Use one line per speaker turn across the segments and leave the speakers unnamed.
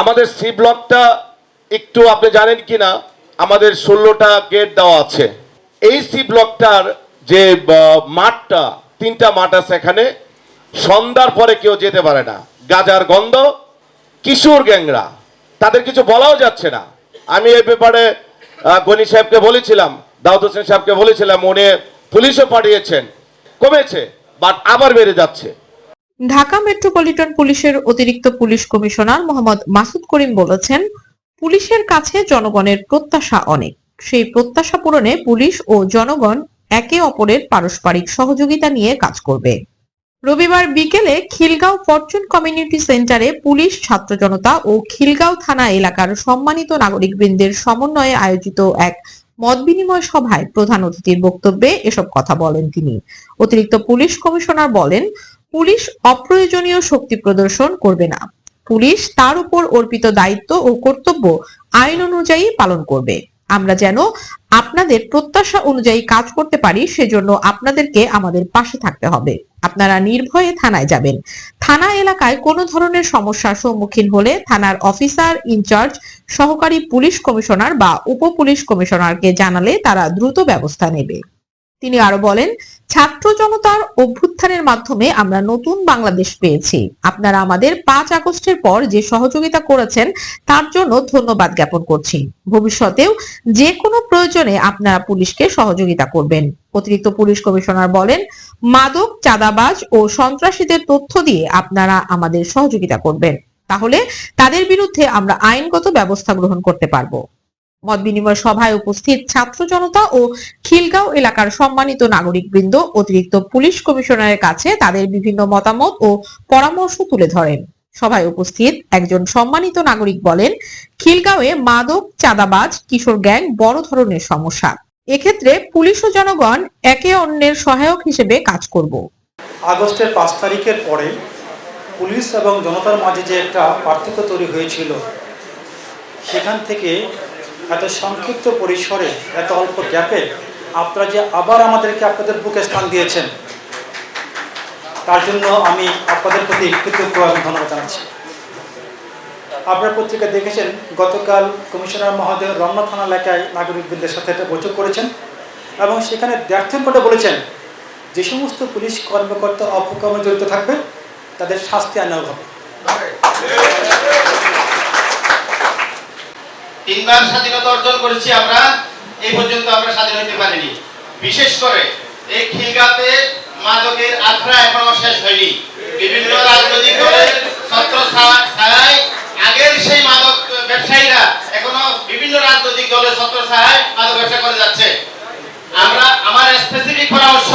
আমাদের সি ব্লকটা একটু আপনি জানেন কি না আমাদের ষোলোটা গেট দেওয়া আছে। এই সি ব্লকটার যে মাঠটা, তিনটা মাঠ আছে এখানে, সন্ধ্যার পরে কেউ যেতে পারে না। গাজার গন্ধ, কিশোর গ্যাংরা। তাদের কিছু বলাও যাচ্ছে না। আমি এই ব্যাপারে গনি সাহেবকে বলেছিলাম, দাউদ হোসেন সাহেবকে বলেছিলাম, উনি পুলিশও পাঠিয়েছেন। কমেছে বাট আবার বেড়ে যাচ্ছে।
ঢাকা মেট্রোপলিটন পুলিশের অতিরিক্ত পুলিশ কমিশনার মোহাম্মদ মাসুদ করিম বলেছেন, পুলিশের কাছে জনগণের প্রত্যাশা অনেক। সেই প্রত্যাশা পূরণে পুলিশ ও জনগণ একে অপরের পারস্পরিক সহযোগিতা নিয়ে কাজ করবে। রবিবার বিকেলে খিলগাঁও ফরচুন কমিউনিটি সেন্টারে পুলিশ, ছাত্র জনতা ও খিলগাঁও থানা এলাকার সম্মানিত নাগরিকবৃন্দের সমন্বয়ে আয়োজিত এক মত বিনিময় সভায় প্রধান অতিথির বক্তব্যে এসব কথা বলেন তিনি। অতিরিক্ত পুলিশ কমিশনার বলেন পুলিশ অপ্রয়োজনীয় শক্তি প্রদর্শন করবে না। পুলিশ তার উপর অর্পিত দায়িত্ব ও কর্তব্য আইন অনুযায়ী পালন করবে। আমরা যেন আপনাদের প্রত্যাশা অনুযায়ী কাজ করতে পারি, সেজন্য আপনাদেরকে আমাদের পাশে থাকতে হবে। আপনারা নির্ভয়ে থানায় যাবেন। থানা এলাকায় কোনো ধরনের সমস্যার সম্মুখীন হলে থানার অফিসার ইনচার্জ, সহকারী পুলিশ কমিশনার বা উপ পুলিশ কমিশনারকে জানালে তারা দ্রুত ব্যবস্থা নেবে। তিনি আরও বলেন, ছাত্র জনতার অভ্যুত্থানের মাধ্যমে আমরা নতুন বাংলাদেশ পেয়েছি। আপনারা আমাদের পাঁচ আগস্টের পর যে সহযোগিতা করেছেন, তার জন্য ধন্যবাদ জ্ঞাপন করছি। ভবিষ্যতেও যে কোনো প্রয়োজনে আপনারা পুলিশকে সহযোগিতা করবেন। অতিরিক্ত পুলিশ কমিশনার বলেন, মাদক, চাঁদাবাজ ও সন্ত্রাসীদের তথ্য দিয়ে আপনারা আমাদের সহযোগিতা করবেন। তাহলে তাদের বিরুদ্ধে আমরা আইনগত ব্যবস্থা গ্রহণ করতে পারব। মত বিনিময় সভায় উপস্থিত ছাত্র জনতা ও খিলগাঁও এলাকার সম্মানিত নাগরিকবৃন্দ, অতিরিক্ত পুলিশ কমিশনারের কাছে তাদের বিভিন্ন মতামত ও পরামর্শ তুলে ধরেন। সভায় উপস্থিত একজন সম্মানিত নাগরিক বলেন, খিলগাঁওয়ে মাদক, চাঁদাবাজ, কিশোর গ্যাং বড় ধরনের সমস্যা। এক্ষেত্রে পুলিশ ও জনগণ একে অন্যের সহায়ক হিসেবে কাজ করব।
আগস্টের পাঁচ তারিখের পরে পুলিশ এবং জনতার মাঝে যে একটা পার্থক্য তৈরি হয়েছিল, সেখান থেকে এত সংক্ষিপ্ত পরিসরে, এত অল্প গ্যাপে আপনারা যে আবার আমাদেরকে আপনাদের বুকে স্থান দিয়েছেন, তার জন্য আমি আপনাদের প্রতি কৃতজ্ঞ এবং ধন্যবাদ জানাচ্ছি। আপনার পত্রিকা দেখেছেন, গতকাল কমিশনার মহোদয় রমনা থানা এলাকায় নাগরিকবৃন্দের সাথে একটা বৈঠক করেছেন এবং সেখানে দ্ব্যর্থের করে বলেছেন, যে সমস্ত পুলিশ কর্মকর্তা অপকর্মে জড়িত থাকবে, তাদের শাস্তি আনা হবে।
তিনবার স্বাধীনতা অর্জন করেছি আমরা, এই পর্যন্ত আমরা স্বাধীন হতে পারিনি। বিশেষ করে এই খিলগাতে মাদকের আখড়া এখনও শেষ হয়নি। বিভিন্ন রাজনৈতিক দলের ছত্র ছা- আগের সেই মাদক ব্যবসায়ীরা এখনও বিভিন্ন রাজনৈতিক দলের ছত্র ছায়ায় মাদক ব্যবসা করে যাচ্ছে। আমরা আমার স্পেসিফিক পরামর্শ,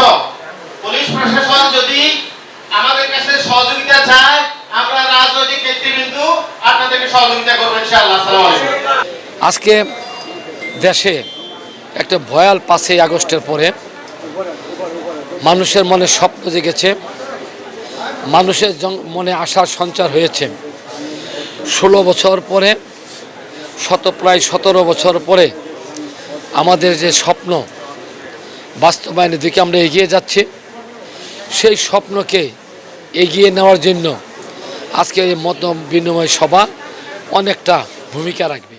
পুলিশ প্রশাসন যদি আমাদের কাছে সহযোগিতা চায়, আমরা রাজনৈতিক নেতৃবৃন্দ আপনাদেরকে সহযোগিতা করব ইনশাআল্লাহ। আসসালামু আলাইকুম।
আজকে দেশে একটা ভয়াল পাঁচই আগস্টের পরে মানুষের মনে স্বপ্ন জেগেছে, মানুষের মনে আশার সঞ্চার হয়েছে। ষোলো বছর পরে, শত প্রায় সতেরো বছর পরে আমাদের যে স্বপ্ন বাস্তবায়নের দিকে আমরা এগিয়ে যাচ্ছি, সেই স্বপ্নকে এগিয়ে নেওয়ার জন্য আজকে এই মত বিনিময় সভা অনেকটা ভূমিকা রাখবে।